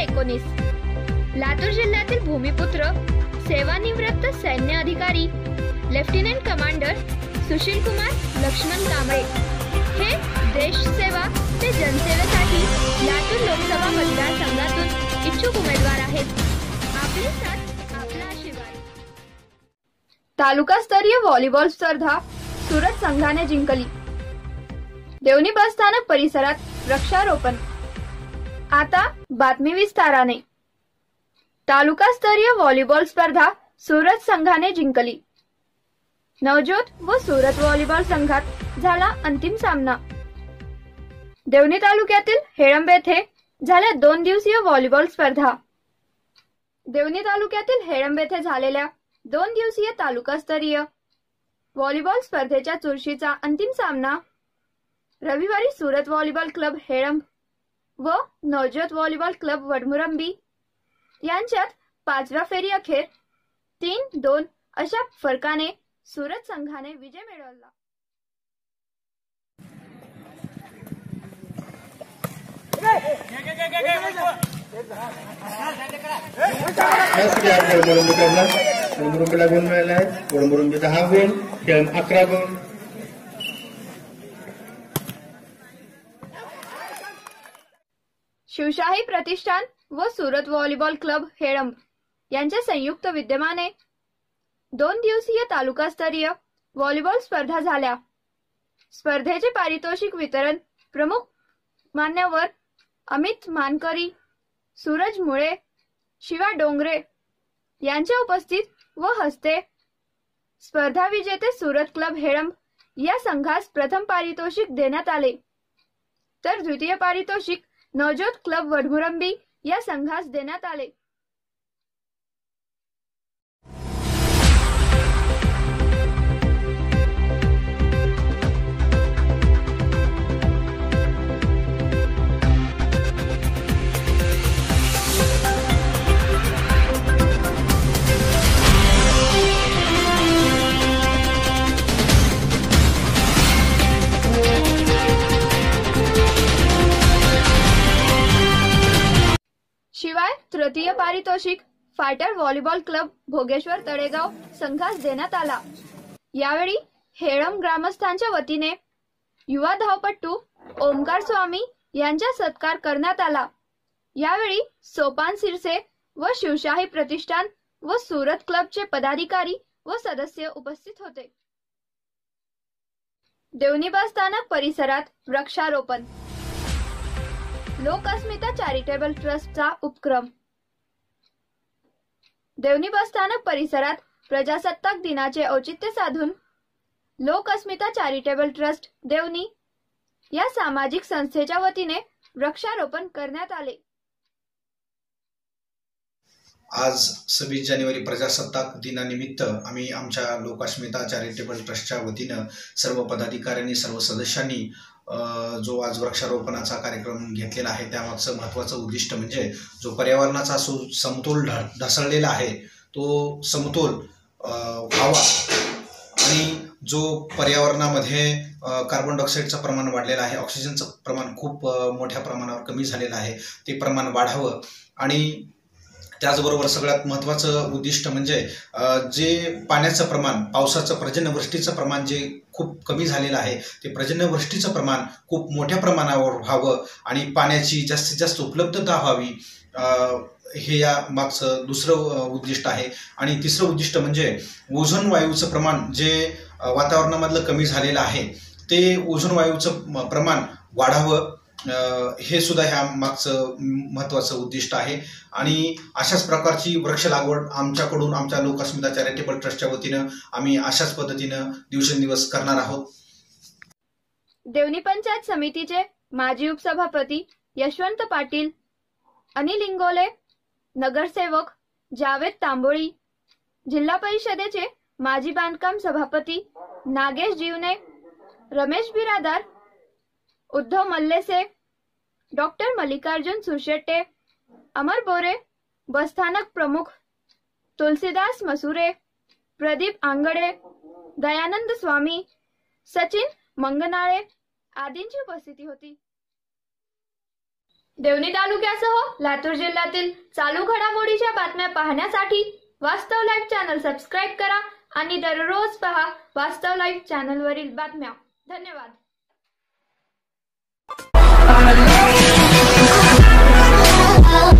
एकोणीस. लातूर जिल्ह्यातील भूमिपुत्र सेवानिवृत्त सैन्य अधिकारी लेफ्टनंट कमांडर सुशील कुमार लक्ष्मण कांबळे. हे देशसेवा ते जनसेवेसाठी लातूर लोकसभा मतदारसंघातून इच्छुक उमेदवार आहेत. आपली साथ आपला आशीर्वाद. तालुकास्तरीय व्हॉलीबॉल स्पर्धा सुरत संघाने जिंकली. देवणी बस स्थानक परिसरात वृक्षारोपण आता बातमी विस्ताराने. तालुकास्तरीय व्हॉलीबॉल स्पर्धा सुरत संघाने जिंकली. नवज्योत व सुरत व्हॉलीबॉल संघात झाला अंतिम सामना. देवणी तालुक्यातील हेळंब येथे झाल्या दोन दिवसीय व्हॉलीबॉल स्पर्धा. देवणी तालुक्यातील हेळंब येथे झालेल्या दोन दिवसीय तालुकास्तरीय व्हॉलीबॉल स्पर्धेच्या चुरशीचा अंतिम सामना रविवारी सुरत व्हॉलीबॉल क्लब हेळंब व नवज्योत व्हॉलीबॉल क्लब वडमुरंबी यांच्यात पाचव्या फेरी अखेर तीन दोन अशा फरकाने सुरत संघाने विजय मिळवला. त्यासाठी मिळाला आहे. वडमुरुंबी दहा गुण अकरा गुण. शिवशाही प्रतिष्ठान व सुरत व्हॉलीबॉल क्लब हेळंब यांच्या संयुक्त विद्यमाने दोन दिवसीय तालुकास्तरीय व्हॉलीबॉल स्पर्धा झाल्या. स्पर्धेचे पारितोषिक वितरण प्रमुख मान्यवर अमित मानकरी सूरज मुळे शिवा डोंगरे यांच्या उपस्थित व हस्ते स्पर्धा विजेते सुरत क्लब हेळंब या संघास प्रथम पारितोषिक देण्यात आले. तर द्वितीय पारितोषिक नवज्योत क्लब वडगुरंबी या संघास देण्यात आले. द्वितीय तृतीय पारितोषिक fighter volleyball club Bhogeshwar Talegaon संघास देण्यात आला. यावेळी हेळम ग्रामस्थांच्या वतीने युवा धावपट्टू ओमकार स्वामी यांचा सत्कार करण्यात आला. यावेळी सोपान सिरसे व शिवशाही प्रतिष्ठान व सुरत क्लबचे पदाधिकारी व सदस्य उपस्थित होते. देवनी बस स्थानक परिसरात वृक्षारोपण. लोक अस्मिता चॅरिटेबल ट्रस्टचा उपक्रम. देवणी बसस्थानक परिसरात प्रजासत्ताक दिनाचे औचित्य साधून लोक अस्मिता चॅरिटेबल ट्रस्ट देवनी या सामाजिक संस्थेच्या वतीने वृक्षारोपण करण्यात आले. आज सव्वीस जानेवारी प्रजासत्ताक दिनानिमित्त आम्ही आमच्या लोकाश्मिता चॅरिटेबल ट्रस्टच्या वतीनं सर्व पदाधिकाऱ्यांनी सर्व सदस्यांनी जो आज वृक्षारोपणाचा कार्यक्रम घेतलेला आहे त्यामागचं महत्त्वाचं उद्दिष्ट म्हणजे जो पर्यावरणाचा सु समतोल ढ ढासळलेला आहे तो समतोल व्हावा. आणि जो पर्यावरणामध्ये कार्बन डायऑक्साईडचं प्रमाण वाढलेलं आहे ऑक्सिजनचं प्रमाण खूप मोठ्या प्रमाणावर कमी झालेलं आहे ते प्रमाण वाढावं. आणि त्याचबरोबर सगळ्यात महत्त्वाचं उद्दिष्ट म्हणजे जे पाण्याचं प्रमाण पावसाचं पर्जन्यवृष्टीचं प्रमाण जे खूप कमी झालेलं आहे ते पर्जन्यवृष्टीचं प्रमाण खूप मोठ्या प्रमाणावर व्हावं आणि पाण्याची जास्तीत जास्त उपलब्धता व्हावी हे या मागचं दुसरं उद्दिष्ट आहे. आणि तिसरं उद्दिष्ट म्हणजे ओझोन वायूचं प्रमाण जे वातावरणामधलं कमी झालेलं आहे ते ओझोन वायूचं म- प्रमाण वाढावं. हे सुद्धा ह्या मागचं महत्त्वाचं उद्दिष्ट आहे. आणि अशाच प्रकारची वृक्ष लागवड आमच्याकडून आमच्या लोकस्मिता चॅरिटेबल ट्रस्टच्या वतीनं आम्ही अशाच पद्धतीनं दिवसेंदिवस करणार आहोत. देवणी पंचायत समितीचे माजी उपसभापती यशवंत पाटील अनिल इंगोले नगरसेवक जावेद तांबोळी जिल्हा परिषदेचे माजी बांधकाम सभापती नागेश जीवने रमेश बिरादार उद्धव मल्लेसे डॉक्टर मल्लिकार्जुन सुशेट्टे अमर बोरे बसस्थानक प्रमुख तुलसीदास मसुरे प्रदीप आंगडे दयानंद स्वामी सचिन मंगनाळे आदींची उपस्थिती होती. देवणी तालुक्यासह लातूर जिल्ह्यातील चालू घडामोडीच्या बातम्या पाहण्यासाठी वास्तव लाईव्ह चॅनल सबस्क्राईब करा आणि दररोज पहा वास्तव लाईव्ह चॅनलवरील बातम्या. धन्यवाद. love